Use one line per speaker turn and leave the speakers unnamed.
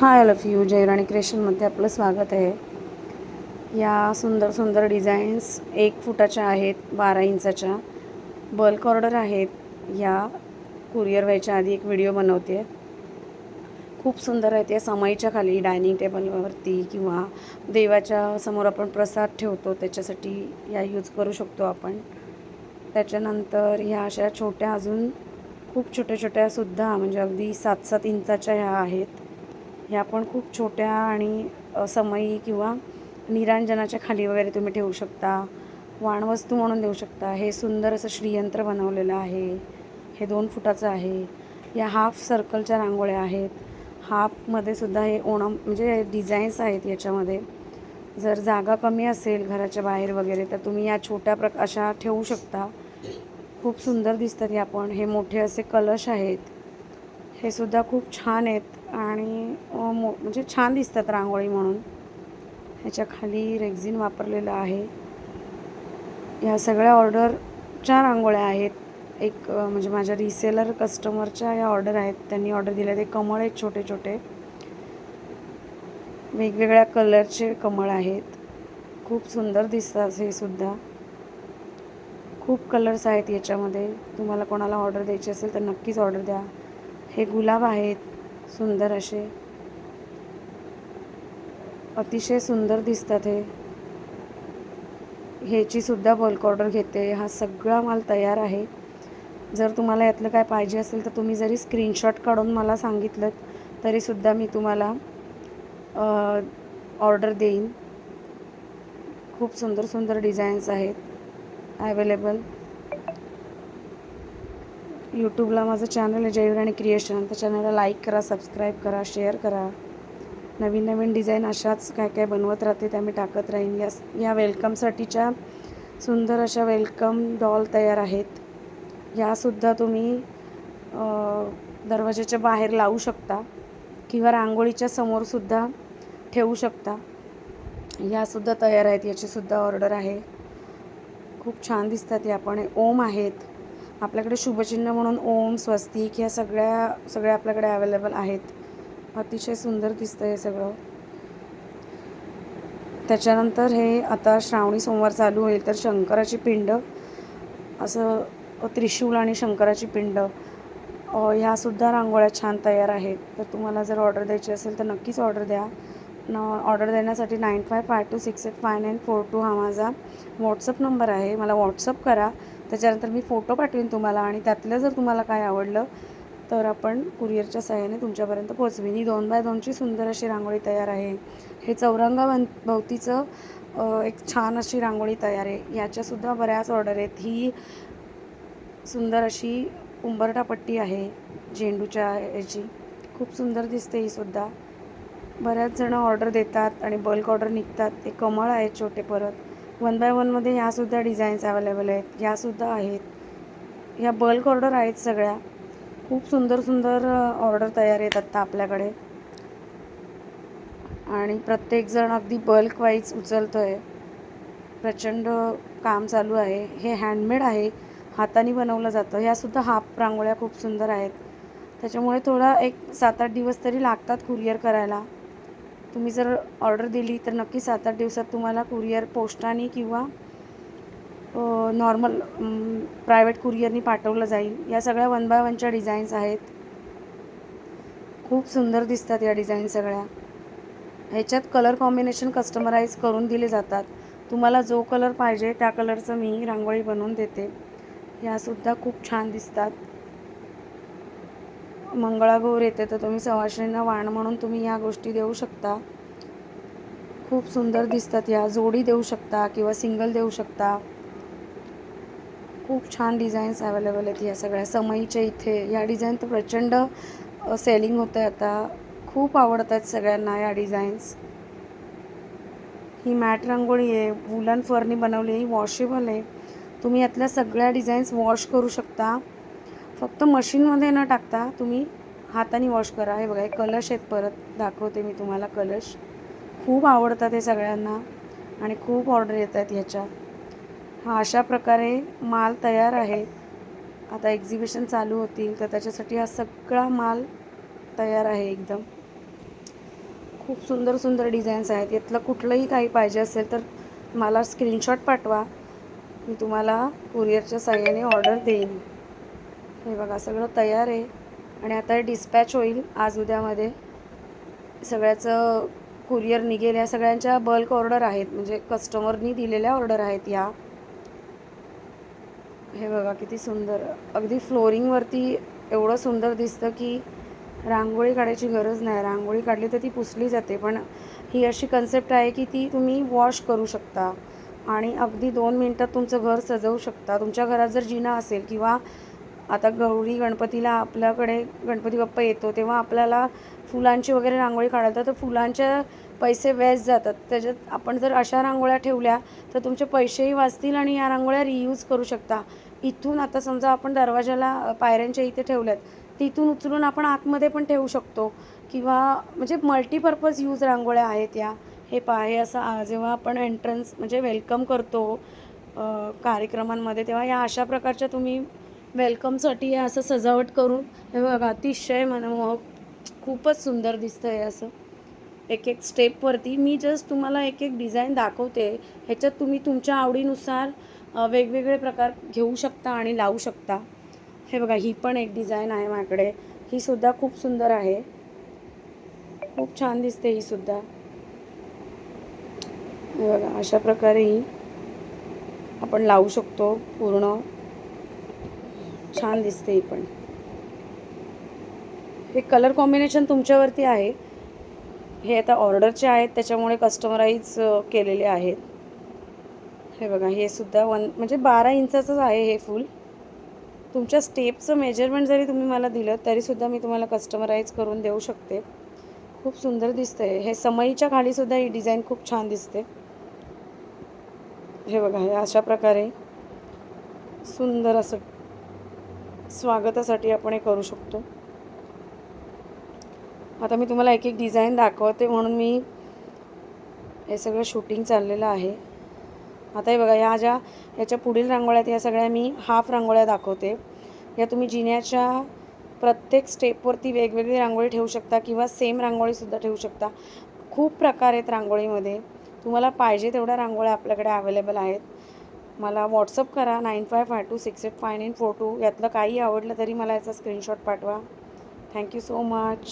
हाय लफ you जयराणी क्रिएशनमध्ये आपलं स्वागत आहे. या सुंदर सुंदर डिझाईन्स एक फुटाच्या आहेत बारा इंचाच्या. बल्क ऑर्डर आहेत. या कुरिअर व्हायच्या आधी एक व्हिडिओ बनवते. खूप सुंदर आहेत या समाईच्या खाली डायनिंग टेबलवरती किंवा देवाच्या समोर आपण प्रसाद ठेवतो त्याच्यासाठी या यूज करू शकतो आपण. त्याच्यानंतर ह्या अशा छोट्या अजून खूप छोट्या छोट्या सुद्धा म्हणजे अगदी सात सात इंचाच्या ह्या आहेत. ह्या पण खूप छोट्या आणि समयी समई किंवा निरांजनाच्या खाली वगैरे तुम्ही ठेवू शकता. वाणवस्तू म्हणून देऊ शकता. हे सुंदर असं श्रीयंत्र बनवलेलं आहे. हे दोन फुटाचं आहे. या हाफ सर्कलच्या रांगोळ्या आहेत. हाफमध्ये सुद्धा हे ओणम म्हणजे डिझाईन्स आहेत याच्यामध्ये. जर जागा कमी असेल घराच्या बाहेर वगैरे तर तुम्ही या छोट्या प्रक अशा ठेवू शकता. खूप सुंदर दिसतात या पण. हे मोठे असे कलश आहेत. हे सुद्धा खूप छान आहेत आणि मो म्हणजे छान दिसतात रांगोळी म्हणून. ह्याच्या खाली रेग्झिन वापरलेलं आहे. ह्या सगळ्या ऑर्डरच्या रांगोळ्या आहेत. एक म्हणजे माझ्या रिसेलर कस्टमरच्या या ऑर्डर आहेत. त्यांनी ऑर्डर दिल्या. ते कमळ आहेत छोटे छोटे वेगवेगळ्या कलरचे कमळ आहेत. खूप सुंदर दिसतात हे सुद्धा. खूप कलर्स आहेत याच्यामध्ये. तुम्हाला कोणाला ऑर्डर द्यायची असेल तर नक्कीच ऑर्डर द्या. हे गुलाब आहेत सुंदर असे. अतिशय सुंदर दिसतात हे. ह्याची सुद्धा बल्क ऑर्डर घेते. हा सगळा माल तयार आहे. जर तुम्हाला यातलं काय पाहिजे असेल तर तुम्ही जरी स्क्रीनशॉट काढून मला सांगितलं तरीसुद्धा मी तुम्हाला ऑर्डर देईन. खूप सुंदर सुंदर डिझाईन्स आहेत. अवेलेबल यूट्यूबला माझं चॅनल आहे जयराणी क्रिएशन त्या चॅनलला लाईक करा सबस्क्राईब करा शेअर करा. नवीन नवीन डिझाईन अशाच काय काय बनवत राहते त्या मी टाकत राहीन. या या वेलकमसाठीच्या सुंदर अशा वेलकम डॉल तयार आहेत. यासुद्धा तुम्ही दरवाजाच्या बाहेर लावू शकता किंवा रांगोळीच्या समोरसुद्धा ठेवू शकता. यासुद्धा तयार आहेत. याचीसुद्धा ऑर्डर आहे. खूप छान दिसतात या पण ओम आहेत. आपल्याकडे शुभचिन्ह म्हणून ओम स्वस्तिक ह्या सगळ्या सगळ्या आपल्याकडे अवेलेबल आहेत. अतिशय सुंदर दिसतं हे सगळं. त्याच्यानंतर हे आता श्रावणी सोमवार चालू होईल तर शंकराची पिंड असं त्रिशूल आणि शंकराची पिंड ह्यासुद्धा रांगोळ्या छान तयार आहेत. तर तुम्हाला जर ऑर्डर द्यायची असेल तर नक्कीच ऑर्डर द्या. न ऑर्डर देण्यासाठी nine five five two six eight five nine four two हा माझा व्हॉट्सअप नंबर आहे. मला व्हॉट्सअप करा. त्याच्यानंतर मी फोटो पाठवीन तुम्हाला आणि त्यातलं जर तुम्हाला काय आवडलं तर आपण कुरिअरच्या सहाय्याने तुमच्यापर्यंत पोचवीन ही दोन बाय दोनची सुंदर अशी रांगोळी तयार आहे. हे चौरंगा भोवतीचं एक छान अशी रांगोळी तयार आहे. याच्यासुद्धा बऱ्याच ऑर्डर आहेत. ही सुंदर अशी उंबरटापट्टी आहे झेंडूच्या याची खूप सुंदर दिसते ही सुद्धा. बऱ्याच जणं ऑर्डर देतात आणि बल्क ऑर्डर निघतात. ते कमळ आहेत छोटे परत. वन बाय वनमध्ये ह्यासुद्धा डिझाईन्स अवेलेबल आहेत. ह्यासुद्धा आहेत. ह्या बल्क ऑर्डर आहेत सगळ्या. खूप सुंदर सुंदर ऑर्डर तयार आहेत आत्ता आपल्याकडे. आणि प्रत्येकजण अगदी बल्क वाईज उचलतो आहे प्रचंड काम चालू आहे. हे हँडमेड आहे. हाताने बनवलं जातं. ह्यासुद्धा हाफ रांगोळ्या खूप सुंदर आहेत. त्याच्यामुळे थोडा एक सात आठ दिवस तरी लागतात कुरिअर करायला. तुम्ही जर ऑर्डर दिली तर नक्की सात आठ दिवसात तुम्हाला कुरिअर पोस्टाने किंवा नॉर्मल प्रायव्हेट कुरिअरनी पाठवलं जाईल. या सगळ्या वन बाय वनच्या डिझाईन्स आहेत. खूप सुंदर दिसतात या डिझाईन सगळ्या. ह्याच्यात कलर कॉम्बिनेशन कस्टमराईज करून दिले जातात. तुम्हाला जो कलर पाहिजे त्या कलरचं मी रांगोळी बनवून देते. ह्यासुद्धा खूप छान दिसतात. मंगळागौर येते तर तुम्ही सवाशिणींना वाण म्हणून तुम्ही या गोष्टी देऊ शकता. खूप सुंदर दिसतात या. जोडी देऊ शकता किंवा सिंगल देऊ शकता. खूप छान डिझाईन्स अवेलेबल आहेत या सगळ्या. समईच्या इथे. या डिझाईन तर प्रचंड सेलिंग होतं आहे आता. खूप आवडत आहेत सगळ्यांना या डिझाईन्स ही मॅट रांगोळी आहे. वुलन फरनी बनवली ही वॉशेबल आहे. तुम्ही यातल्या सगळ्या डिझाईन्स वॉश करू शकता. फक्त मशीनमध्ये न टाकता तुम्ही हाताने वॉश करा. हे बघा हे कलश आहेत परत. दाखवते मी तुम्हाला कलश. खूप आवडतात हे सगळ्यांना आणि खूप ऑर्डर येत आहेत ह्याच्या हा अशा प्रकारे माल तयार आहे. आता एक्झिबिशन चालू होतील तर त्याच्यासाठी हा सगळा माल तयार आहे एकदम. खूप सुंदर सुंदर डिझाईन्स आहेत. यातलं कुठलंही काही पाहिजे असेल तर मला स्क्रीनशॉट पाठवा. मी तुम्हाला कुरिअरच्या साह्याने ऑर्डर देईन. हे बघा सगळं तयार आहे. आणि आता डिस्पॅच होईल आज उद्यामध्ये. सगळ्याचं कुरिअर निघेल या सगळ्यांच्या बल्क ऑर्डर आहेत. म्हणजे कस्टमरनी दिलेल्या ऑर्डर आहेत या. हे बघा किती सुंदर. अगदी फ्लोरिंगवरती एवढं सुंदर दिसतं की रांगोळी काढायची गरज नाही. रांगोळी काढली तर ती पुसली जाते पण ही अशी कन्सेप्ट आहे की ती तुम्ही वॉश करू शकता. आणि अगदी दोन मिनटात तुमचं घर सजवू शकता. तुमच्या घरात जर जिना असेल किंवा आता गौरी गणपतीला आपल्याकडे गणपती बाप्पा येतो तेव्हा आपल्याला फुलांची वगैरे रांगोळी काढायला तर फुलांच्या पैसे वेस्ट जातात. त्याच्यात आपण जर अशा रांगोळ्या ठेवल्या तर तुमचे पैसेही वाचतील आणि या रांगोळ्या रियूज करू शकता. इथून आता समजा आपण दरवाजाला पायऱ्यांच्या इथे ठेवल्यात तिथून उचलून आपण आतमध्ये पण ठेवू शकतो. किंवा म्हणजे मल्टीपर्पज यूज रांगोळ्या आहेत या. हे पाहे असं जेव्हा आपण एंट्रन्स म्हणजे वेलकम करतो कार्यक्रमांमध्ये तेव्हा या अशा प्रकारच्या तुम्ही वेलकमसाठी असं सजावट करून हे बघा अतिशय मनमोहक खूपच सुंदर दिसतं आहे असं. एक एक स्टेपवरती. मी जस्ट तुम्हाला एक एक डिझाईन दाखवते. ह्याच्यात तुम्ही तुमच्या आवडीनुसार वेगवेगळे प्रकार घेऊ शकता आणि लावू शकता. हे बघा ही पण एक डिझाईन आहे माझ्याकडे. ही सुद्धा खूप सुंदर आहे. खूप छान दिसते ही सुद्धा. हे बघा अशा प्रकारे ही आपण लावू शकतो पूर्ण. छान दिसते ही पण. हे कलर कॉम्बिनेशन तुमच्यावरती आहे. हे आता ऑर्डरचे आहेत त्याच्यामुळे कस्टमराईज केलेले आहेत. हे बघा हे सुद्धा वन म्हणजे बारा इंचाचंच आहे हे फुल. तुमच्या स्टेपचं मेजरमेंट जरी तुम्ही मला दिलं तरीसुद्धा मी तुम्हाला कस्टमराईज करून देऊ शकते. खूप सुंदर दिसतंय. हे समईच्या खालीसुद्धा ही डिझाईन खूप छान दिसते. हे बघा हे अशा प्रकारे सुंदर असं स्वागतासाठी आपण हे करू शकतो. आता मी तुम्हाला एक एक डिझाईन दाखवते म्हणून मी हे सगळं शूटिंग चाललेलं आहे. आता हे बघा ह्या ज्या याच्या पुढील रांगोळ्या आहेत या सगळ्या मी हाफ रांगोळ्या दाखवते. या तुम्ही जिन्याच्या प्रत्येक स्टेपवरती वेगवेगळी रांगोळी ठेवू शकता किंवा सेम रांगोळीसुद्धा ठेवू शकता. खूप प्रकार आहेत रांगोळीमध्ये. तुम्हाला पाहिजे तेवढ्या रांगोळ्या आपल्याकडे अवेलेबल आहेत. मला व्हॉट्सअप करा nine five five two six eight five nine four two यातलं काही आवडलं तरी मला याचा स्क्रीनशॉट पाठवा. Thank you so much